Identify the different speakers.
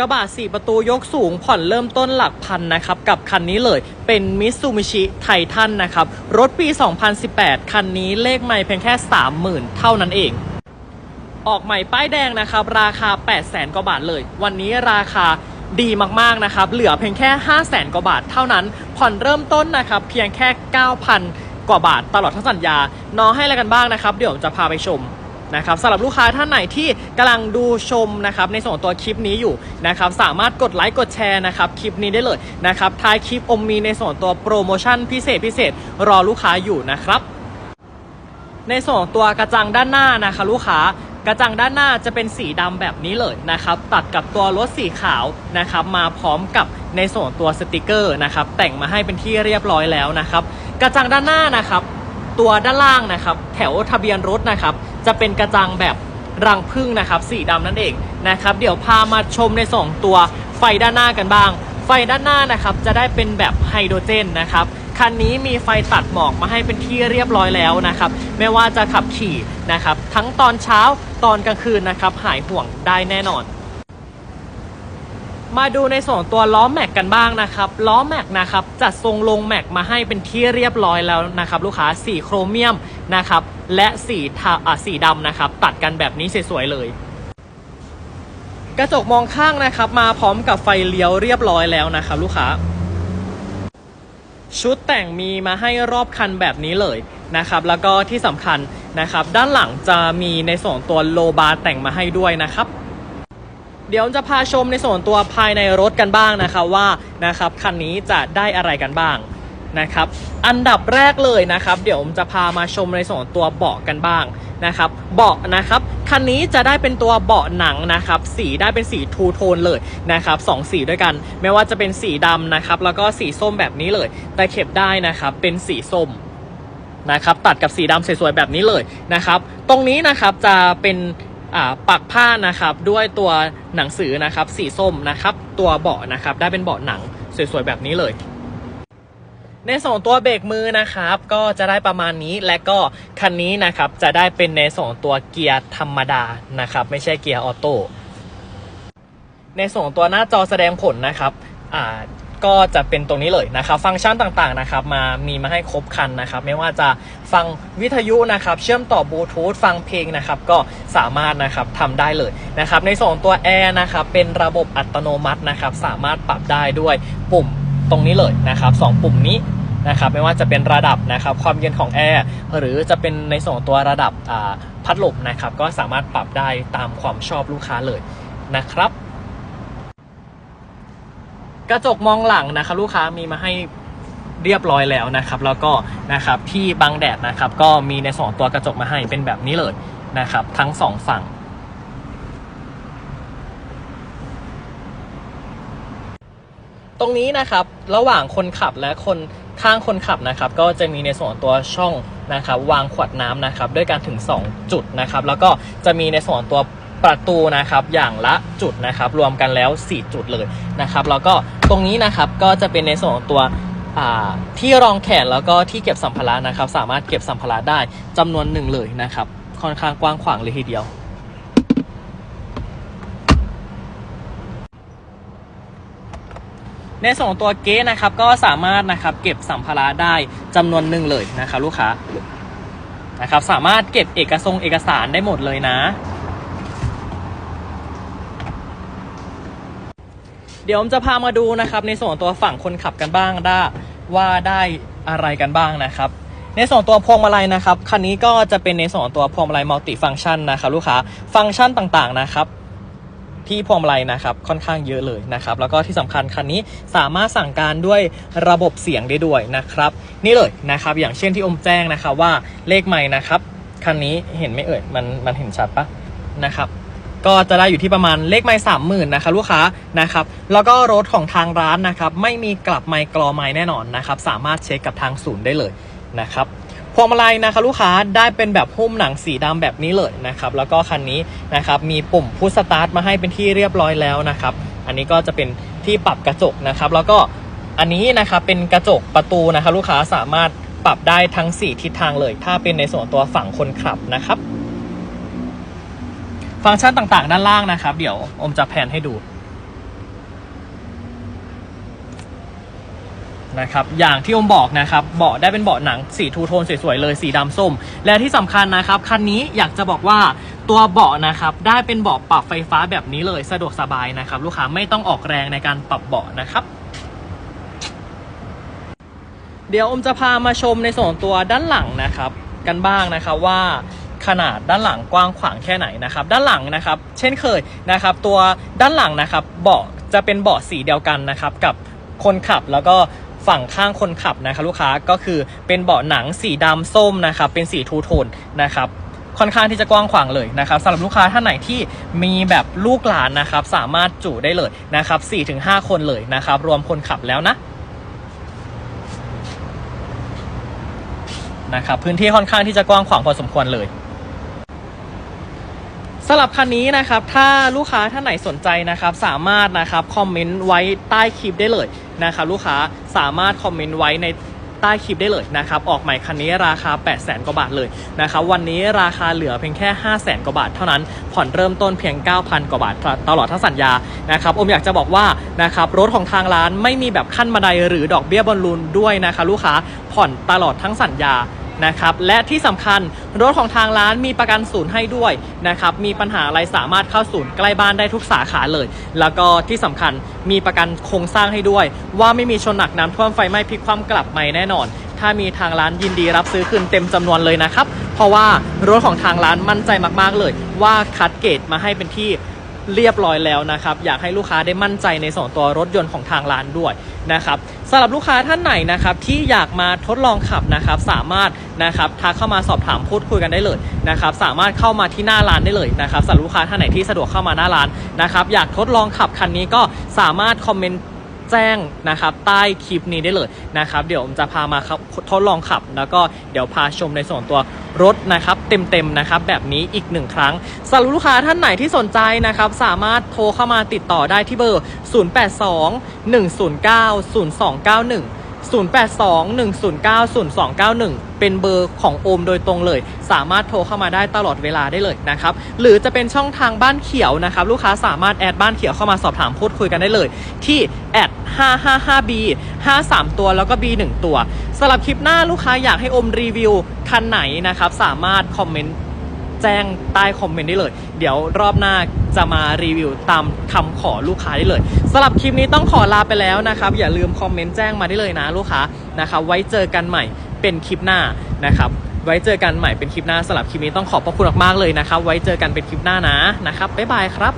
Speaker 1: กระบะ4 ประตูยกสูงผ่อนเริ่มต้นหลักพันนะครับ กับคันนี้เลยเป็นมิตซูมิชิไททันนะครับ รถปี 2018 คันนี้เลขไม่เพียงแค่ 30,000 เท่านั้นเอง ออกใหม่ป้ายแดงนะครับ ราคา 8 0 0แสนกว่าบาทเลย วันนี้ราคาดีมากๆนะครับ เหลือเพียงแค่ 5 0 0แสนกว่าบาทเท่านั้น ผ่อนเริ่มต้นนะครับเพียงแค่ 9,000 กว่าบาทตลอดทั้งสัญญา น้องให้อะไรกันบ้างนะครับ เดี๋ยวผมจะพาไปชม นะครับสำหรับลูกค้าท่านไหนที่กำลังดูชมนะครับในส่วนตัวคลิปนี้อยู่นะครับสามารถกดไลค์กดแชร์นะครับคลิปนี้ได้เลยนะครับท้ายคลิปอมมีในส่วนตัวโปรโมชั่นพิเศษพิเศษรอลูกค้าอยู่นะครับในส่วนของตัวกระจังด้านหน้านะคะลูกค้ากระจังด้านหน้าจะเป็นสีดำแบบนี้เลยนะครับ ตัดกับตัวรถสีขาวนะครับ มาพร้อมกับในส่วนตัวสติกเกอร์นะครับ แต่งมาให้เป็นที่เรียบร้อยแล้วนะครับ กระจังด้านหน้านะครับ ตัวด้านล่างนะครับ แถวทะเบียนรถนะครับ จะเป็นกระจังแบบรังผึ้งนะครับสีดำนั่นเองนะครับ เดี๋ยวพามาชมในสองตัวไฟด้านหน้ากันบ้าง ไฟด้านหน้านะครับจะได้เป็นแบบไฮโดรเจนนะครับคันนี้มีไฟตัดหมอกมาให้เป็นที่เรียบร้อยแล้วนะครับ ไม่ว่าจะขับขี่นะครับ ทั้งตอนเช้าตอนกลางคืนนะครับ หายห่วงได้แน่นอน มาดูในส่วนของตัวล้อแม็กกันบ้างนะครับล้อแม็กนะครับจัดทรงลงแม็กมาให้เป็นที่เรียบร้อยแล้วนะครับ ลูกค้าสีโครเมียมนะครับ และสีทาอ่าสีดำนะครับ ตัดกันแบบนี้สวยๆเลย กระจกมองข้างนะครับ มาพร้อมกับไฟเลี้ยวเรียบร้อยแล้วนะครับ ลูกค้า ชุดแต่งมีมาให้รอบคันแบบนี้เลยนะครับ แล้วก็ที่สำคัญนะครับ ด้านหลังจะมีในส่วนตัวโลบาร์แต่งมาให้ด้วยนะครับเดี๋ยวจะพาชมในส่วนตัวภายในรถกันบ้างนะครับว่านะครับคันนี้จะได้อะไรกันบ้าง นะครับ อันดับแรกเลยนะครับ เดี๋ยวผมจะพามาชมในส่วนตัวเบาะกันบ้างนะครับ เบาะนะครับคันนี้จะได้เป็นตัวเบาะหนังนะครับ สีได้เป็นสีทูโทนเลยนะครับสองสีด้วยกัน ไม่ว่าจะเป็นสีดำนะครับ แล้วก็สีส้มแบบนี้เลย แต่เข็บได้นะครับเป็นสีส้มนะครับ ตัดกับสีดำสวยๆแบบนี้เลยนะครับ ตรงนี้นะครับจะเป็นปักผ้านะครับด้วยตัวหนังสือนะครับ สีส้มนะครับ ตัวเบาะนะครับ ได้เป็นเบาะหนังสวยๆแบบนี้เลย ในส่วนตัวเบรกมือนะครับ ก็จะได้ประมาณนี้และก็คันนี้นะครับจะได้เป็นในส่วนตัวเกียร์ธรรมดานะครับ ไม่ใช่เกียร์ออโต้ในส่วนตัวหน้าจอแสดงผลนะครับอ่าก็จะเป็นตรงนี้เลยนะครับ ฟังก์ชันต่างๆนะครับ มามีมาให้ครบคันนะครับ ไม่ว่าจะฟังวิทยุนะครับ เชื่อมต่อบลูทูธฟังเพลงนะครับ ก็สามารถนะครับทำได้เลยนะครับ ในส่วนของตัวแอร์นะครับ เป็นระบบอัตโนมัตินะครับ สามารถปรับได้ด้วยปุ่ม ตรงนี้เลยนะครับสองปุ่มนี้นะครับไม่ว่าจะเป็นระดับนะครับความเย็นของแอร์หรือจะเป็นในส่วนตัวระดับพัดลมนะครับก็สามารถปรับได้ตามความชอบลูกค้าเลยนะครับกระจกมองหลังนะครับลูกค้ามีมาให้เรียบร้อยแล้วนะครับแล้วก็นะครับที่บังแดดนะครับก็มีในสองตัวกระจกมาให้เป็นแบบนี้เลยนะครับทั้งสองฝั่ง ตรงนี้นะครับระหว่างคนขับและคนข้างคนขับนะครับก็จะมีในส่วนตัวช่องนะครับวางขวดน้ำนะครับด้วยการถึง 2 จุดนะครับแล้วก็จะมีในส่วนตัวประตูนะครับอย่างละจุดนะครับรวมกันแล้ว 4 จุดเลยนะครับแล้วก็ตรงนี้นะครับก็จะเป็นในส่วนของตัวที่รองแขนแล้วก็ที่เก็บสัมภาระนะครับ สามารถเก็บสัมภาระได้จำนวนหนึ่งเลยนะครับค่อนข้างกว้างขวางเลยทีเดียว ในส่วนของตัวเก๊นะครับก็สามารถนะครับเก็บสัมภาระได้จำนวนหนึ่งเลยนะครับลูกค้านะครับสามารถเก็บเอกสงเอกสารได้หมดเลยนะ เดี๋ยวผมจะพามาดูนะครับในส่วนตัวฝั่งคนขับกันบ้างได้ว่าได้อะไรกันบ้างนะครับในส่วนตัวพวงมาลัยนะครับคันนี้ก็จะเป็นในส่วนตัวพวงมาลัยมัลติฟัง c t ชันนะครับลูกค้าฟังก์ชันต่างๆนะครับ ที่พวงมาลัยนะครับค่อนข้างเยอะเลยนะครับแล้วก็ที่สำคัญคันนี้สามารถสั่งการด้วยระบบเสียงได้ด้วยนะครับนี่เลยนะครับอย่างเช่นที่อมแจ้งนะครับว่าเลขใหม่นะครับคันนี้เห็นไหมเอ่ยมันมันเห็นชัดปะนะครับก็จะได้อยู่ที่ประมาณเลขไม้สามหมื่นนะคะลูกค้านะครับแล้วก็รถของทางร้านนะครับไม่มีกลับไมค์กรอไม้แน่นอนนะครับสามารถเช็คกับทางศูนย์ได้เลยนะครับ พวงมาลัยนะคะลูกค้าได้เป็นแบบหุ้มหนังสีดำแบบนี้เลยนะครับแล้วก็คันนี้นะครับมีปุ่มพุชสตาร์ทมาให้เป็นที่เรียบร้อยแล้วนะครับอันนี้ก็จะเป็นที่ปรับกระจกนะครับแล้วก็อันนี้นะครับเป็นกระจกประตูนะครับลูกค้าสามารถปรับได้ทั้ง 4 ทิศทางเลย ถ้าเป็นในส่วนตัวฝั่งคนขับนะครับ ฟังก์ชันต่างๆ ด้านล่างนะครับ เดี๋ยวอมจะแผนให้ดู นะครับอย่างที่อมบอกนะครับเบาะได้เป็นเบาะหนังสีทูโทนสวยๆเลยสีดำส้ม และที่สำคัญนะครับคันนี้อยากจะบอกว่าตัวเบาะนะครับได้เป็นเบาะปรับไฟฟ้าแบบนี้เลยสะดวกสบายนะครับลูกค้าไม่ต้องออกแรงในการปรับเบาะนะครับเดี๋ยวอมจะพามาชมในส่วนตัวด้านหลังนะครับกันบ้างนะครับว่าขนาดด้านหลังกว้างขวางแค่ไหนนะครับ ด้านหลังนะครับ เช่นเคยนะครับ ตัวด้านหลังนะครับเบาะจะเป็นเบาะสีเดียวกันนะครับ กับคนขับแล้วก็ ฝั่งข้างคนขับนะครับลูกค้าก็คือเป็นเบาะหนังสีดำส้มนะครับเป็นสีทูโทนนะครับค่อนข้างที่จะกว้างขวางเลยนะครับสำหรับลูกค้าท่านไหนที่มีแบบลูกหลานนะครับสามารถจุได้เลยนะครับ4-5 คนเลยนะครับรวมคนขับแล้วนะนะครับพื้นที่ค่อนข้างที่จะกว้างขวางพอสมควรเลย สำหรับคันนี้นะครับถ้าลูกค้าท่านไหนสนใจนะครับสามารถนะครับคอมเมนต์ไว้ใต้คลิปได้เลยนะครับลูกค้าสามารถคอมเมนต์ไว้ในใต้คลิปได้เลยนะครับออกใหม่คันนี้ราคา 8 0 0 0 0 0กว่าบาทเลยนะครับวันนี้ราคาเหลือเพียงแค่ 5 0 0 0 0 0กว่าบาทเท่านั้นผ่อนเริ่มต้นเพียง 9,000 กว่าบาทตลอดทั้งสัญญานะครับอมอยากจะบอกว่านะครับรถของทางร้านไม่มีแบบขั้นบันไดหรือดอกเบี้ยบอลลูนด้วยนะคะลูกค้าผ่อนตลอดทั้งสัญญา นะครับ และที่สำคัญรถของทางร้านมีประกันศูนย์ให้ด้วยนะครับ มีปัญหาอะไรสามารถเข้าศูนย์ใกล้บ้านได้ทุกสาขาเลย แล้วก็ที่สำคัญมีประกันโครงสร้างให้ด้วย ว่าไม่มีชนหนักน้ำท่วมไฟไหม้พลิกคว่ำกลับไม่แน่นอน ถ้ามีทางร้านยินดีรับซื้อคืนเต็มจำนวนเลยนะครับ เพราะว่ารถของทางร้านมั่นใจมากๆเลย ว่าคัดเกรดมาให้เป็นที่ เรียบร้อยแล้วนะครับ อยากให้ลูกค้าได้มั่นใจในส่วนตัวรถยนต์ของทางร้านด้วยนะครับสำหรับลูกค้าท่านไหนนะครับที่อยากมาทดลองขับนะครับ สามารถนะครับทักเข้ามาสอบถามพูดคุยกันได้เลยนะครับ สามารถเข้ามาที่หน้าร้านได้เลยนะครับสำหรับลูกค้าท่านไหนที่สะดวกเข้ามาหน้าร้านนะครับ อยากทดลองขับคันนี้ก็สามารถคอมเมนต์ แจ้งนะครับใต้คลิปนี้ได้เลยนะครับเดี๋ยวผมจะพามาครับทดลองขับ แล้วก็เดี๋ยวพาชมในส่วนตัวรถนะครับเต็มๆนะครับแบบนี้อีกหนึ่งครั้งสำหรับลูกค้าท่านไหนที่สนใจนะครับสามารถโทรเข้ามาติดต่อได้ที่เบอร์ 0821090291 0821090291 เป็นเบอร์ของโอมโดยตรงเลย สามารถโทรเข้ามาได้ตลอดเวลาได้เลยนะครับ หรือจะเป็นช่องทางบ้านเขียวนะครับ ลูกค้าสามารถแอดบ้านเขียวเข้ามาสอบถามพูดคุยกันได้เลย ที่แอด 555B 53 ตัวแล้วก็ B 1ตัวสำหรับคลิปหน้าลูกค้าอยากให้อมรีวิวคันไหนนะครับ สามารถคอมเมนต์ แจ้งใต้คอมเมนต์ได้เลย เดี๋ยวรอบหน้าจะมารีวิวตามคำขอลูกค้าได้เลยสำหรับคลิปนี้ต้องขอลาไปแล้วนะครับ อย่าลืมคอมเมนต์แจ้งมาได้เลยนะลูกค้านะครับไว้เจอกันใหม่เป็นคลิปหน้านะครับไว้เจอกันใหม่เป็นคลิปหน้าสำหรับคลิปนี้ต้องขอบพระคุณมากๆเลยนะครับ ไว้เจอกันเป็นคลิปหน้านะนะครับบ๊ายบายครับ